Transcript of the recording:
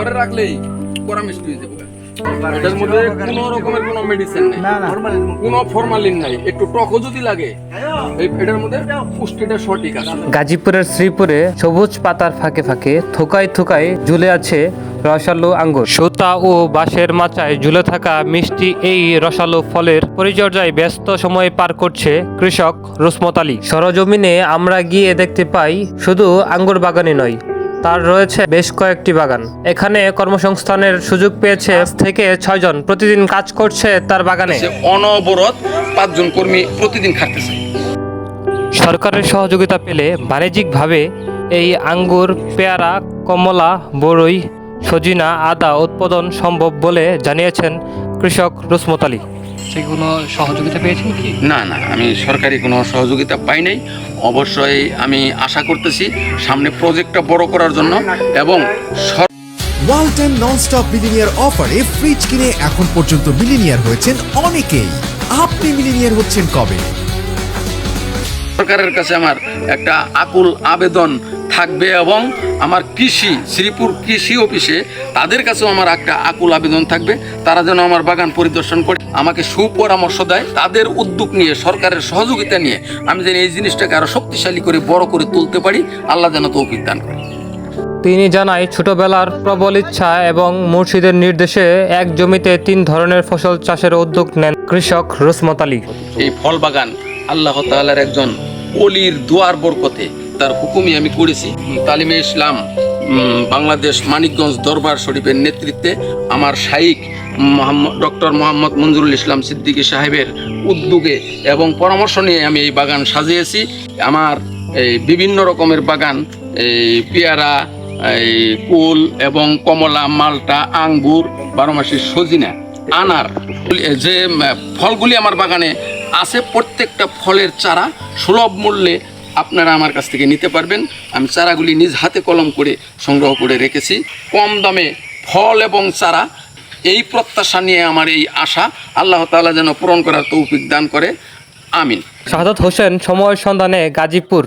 এটা রাখলেই মিষ্টি হয়ে যাবে। এটার মধ্যে কোনো রকমের কোনো মেডিসিন নেই। কোনো ফরমালিন নাই। একটু টকও যদি লাগে এটার মধ্যে পুষ্টিটা সঠিক আছে। গাজীপুরের শ্রীপুরে সবুজ পাতার ফাঁকে ফাঁকে থোকায় থোকায় ঝুলে আছে রসালো আঙ্গুর। সুতা ও বাঁশের মাচায় ঝুলে থাকা মিষ্টি এই রসালো ফলের পরিচর্যায় ব্যস্ত সময় পার করছে কৃষক রুসমত আলী। সরজমিনে আমরা গিয়ে দেখতে পাই শুধু আঙ্গুর বাগানে নয় তার রয়েছে বেশ কয়েকটি বাগান। এখানে কর্মসংস্থানের সুযোগ পেয়েছে থেকে ছয়জন প্রতিদিন কাজ করছে তার বাগানে। অনবরত পাঁচজন কর্মী প্রতিদিন খাটতেছে। সরকারের সহযোগিতা পেলে বাণিজ্যিকভাবে এই আঙ্গুর পেয়ারা কমলা বড়ই সজিনা আদা উৎপাদন সম্ভব বলে জানিয়েছেন কৃষক রুসমত আলী। সেগুলো সহযোগিতা পেয়েছেন কি? না না আমি সরকারি কোনো সহযোগিতা পাই নাই। অবশ্যই আমি আশা করতেছি সামনে প্রজেক্টটা বড় করার জন্য এবং ওয়ালটন ননস্টপ মিলিনিয়ার অফারে ফ্রিজ কিনে এখন পর্যন্ত মিলিনিয়ার হয়েছেন অনেকেই। আপনি মিলিনিয়ার হচ্ছেন কবে? সরকারের কাছে আমার একটা আকুল আবেদন থাকবে এবং আমার কৃষি শ্রীপুর কৃষি অফিসে তাদের কাছেও আমার একটা আকুল আবেদন থাকবে। তারা যেন আমার বাগান পরিদর্শন করে আমাকে সুপরামর্শ দেয় তাদের উদ্যোগ নিয়ে সরকারের সহযোগিতা নিয়ে আমি যেন এই জিনিসটাকে আরও শক্তিশালী করে বড় করে তুলতে পারি। আল্লাহ যেন তৌফিক দান করে। তিনি জানায় ছোটবেলার প্রবল ইচ্ছা এবং মুর্শিদের নির্দেশে এক জমিতে তিন ধরনের ফসল চাষের উদ্যোগ নেন কৃষক রুসমত আলী। এই ফল বাগান আল্লাহ তাআলার একজন অলির দুয়ার বরকতে তার হুকুমই আমি করেছি। তালিমে ইসলাম বাংলাদেশ মানিকগঞ্জ দরবার শরীফের নেতৃত্বে আমার শাইক ডক্টর মোহাম্মদ মঞ্জুরুল ইসলাম সিদ্দিকী সাহেবের উদ্যোগে এবং পরামর্শ নিয়ে আমি এই বাগান সাজিয়েছি। আমার এই বিভিন্ন রকমের বাগান, এই পেয়ারা, এই কুল এবং কমলা, মালটা, আঙ্গুর বারোমাসি সজিনা, আনার, যে ফলগুলি আমার বাগানে আছে, প্রত্যেকটা ফলের চারা সুলভ মূল্যে আপনারা আমার কাছ থেকে নিতে পারবেন। আমি চারাগুলি নিজ হাতে কলম করে সংগ্রহ করে রেখেছি। কম দামে ফল এবং চারা, এই প্রত্যাশা নিয়ে আমার এই আশা। আল্লাহ তালা যেন পূরণ করার তৌফিক দান করে। আমিন। শাহাদত হোসেন, সময় সন্ধানে গাজীপুর।